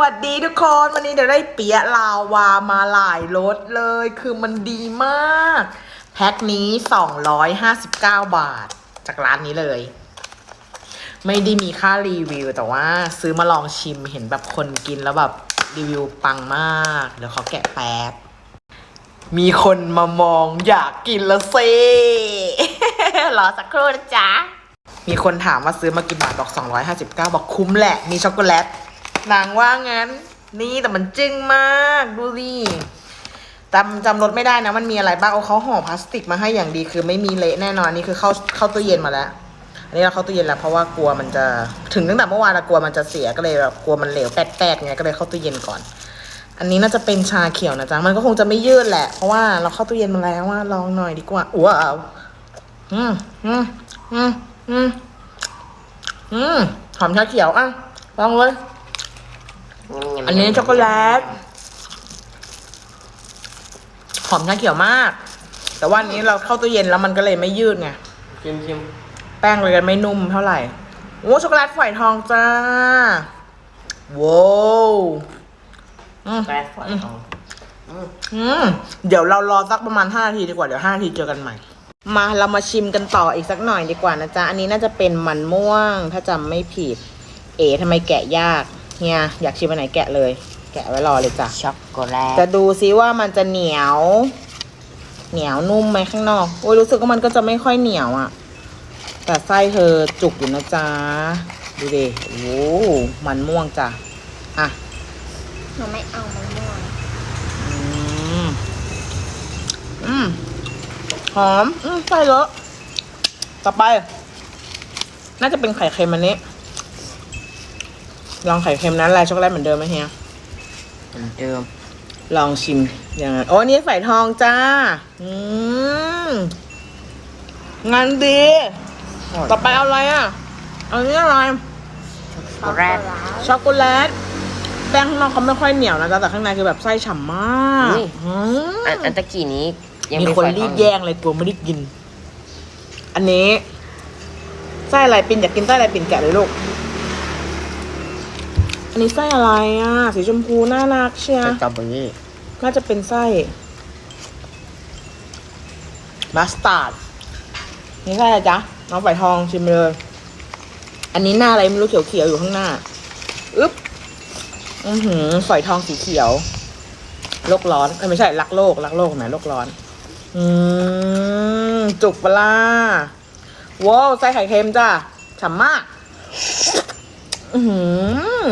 วัสดีทุกคนวันนี้เดี๋ยวได้เปียลาวามาหลายรสเลย คือมันดีมาก แพ็คนี้ 259 บาท จากร้านนี้เลย ไม่ได้มีค่ารีวิว แต่ว่าซื้อมาลองชิมเห็นแบบคนกินแล้วแบบรีวิวปังมาก เดี๋ยวเขาแกะแป๊บ มีคนมามองอยากกินละเซรอสักครู่นะจ๊ะ มีคนถามว่าซื้อมากี่บาทบอก 259 บอกคุ้มแหละ มีช็อกโกแลต นางว่างั้น นี่แต่มันจึ้งมากดูดิจำจำรสไม่ได้นะมันมีอะไรบ้างเอาเขาห่อพลาสติกมาให้อย่างดีคือไม่มีเละแน่นอนนี่คือเข้าเข้าตู้เย็นมาแล้วอันนี้เราเข้าตู้เย็นแล้วเพราะว่ากลัวมันจะถึงตั้งแต่เมื่อวานเรากลัวมันจะเสียก็เลยแบบกลัวมันเหลวแป๊ดๆไงก็เลยเข้าตู้เย็นก่อน อันนี้น่าจะเป็นชาเขียวนะจ๊ะมันก็คงจะไม่ยืดแหละ เพราะว่าเราเข้าตู้เย็นมาแล้วว่าลองหน่อยดีกว่าว้าวอืมอืมอืมอืมอืมหอมชาเขียวอะลองเลย อันนี้ช็อกโกแลตหอมชาเขียวมาก แต่ว่าอันนี้เราเข้าตู้เย็นแล้วมันก็เลยไม่ยืดไง ชิมชิมแป้งเลยกันไม่นุ่มเท่าไหร่ โอ้ช็อกโกแลตฝอยทองจ้าว้าวอืมแป้งฝอยทองอืมเดี๋ยวเรารอสักประมาณ5นาทีดีกว่า เดี๋ยว5นาทีเจอกันใหม่ มาเรามาชิมกันต่ออีกสักหน่อยดีกว่านะจ๊ะ อันนี้น่าจะเป็นมันม่วง ถ้าจำไม่ผิด เอ๋ทำไมแกะยาก เฮียอยากชิมอันไหนแกะเลย แกะไว้รอเลยจ้ะ ช็อกโกแลตจะดูซิว่ามันจะเหนียว เหนียวนุ่มไหมข้างนอกโอ้ยรู้สึกว่ามันก็จะไม่ค่อยเหนียวอะ่ะ แต่ไส้เธอจุกอยู่นะจ๊ะ ดูดิโอ้โหมันม่วงจ้ะ อะหนูไม่เอามันม่วงอืมอืมหอม อืมไส้เลอะต่อไป น่าจะเป็นไข่เค็มอันนี้ ลองไข่เค็มนั้นลายช็อกโกแลตเหมือนเดิมไหมเฮียเหมือนเดิม ลองชิมอย่างนั้นโอ้นี่ฝอยทองจ้า อืมงานดี ต่อไปเอาอะไรอะ เอานี้อะไร ช็อกโกแลตช็อกโกแลตแป้งข้างนอกเขาไม่ค่อยเหนียวนะจ๊ะแต่ข้างในคือแบบไส้ฉ่ำมากอุ้ยอืมอันอันตะกี้นี้ ยังมีมีคนฝอยทรีอบแย่งเลยกลัวไม่ได้กิน อันนี้ไส้อะไรปินอยากกินไส้อะไรปินแกะเลยลูก อันนี้ไส้อะไรอะ สีชมพูน่ารักเชียสตรอเบอรี่น่าจะเป็นไส้มัสตาร์ดนี่ไส้อะไรจ๊ะ น้องฝอยทองชิมเลย อันนี้หน้าอะไรไม่รู้เขียวๆอยู่ข้างหน้า อึ๊บ อือหือฝอยทองสีเขียว โลกร้อนเอ้ยไม่ใช่ รักโลก รักโลกไหนโลกร้อน อืม จุกปะล่าว้าวไส้ไข่เค็มจ้ะฉ่ำมาก อือหือ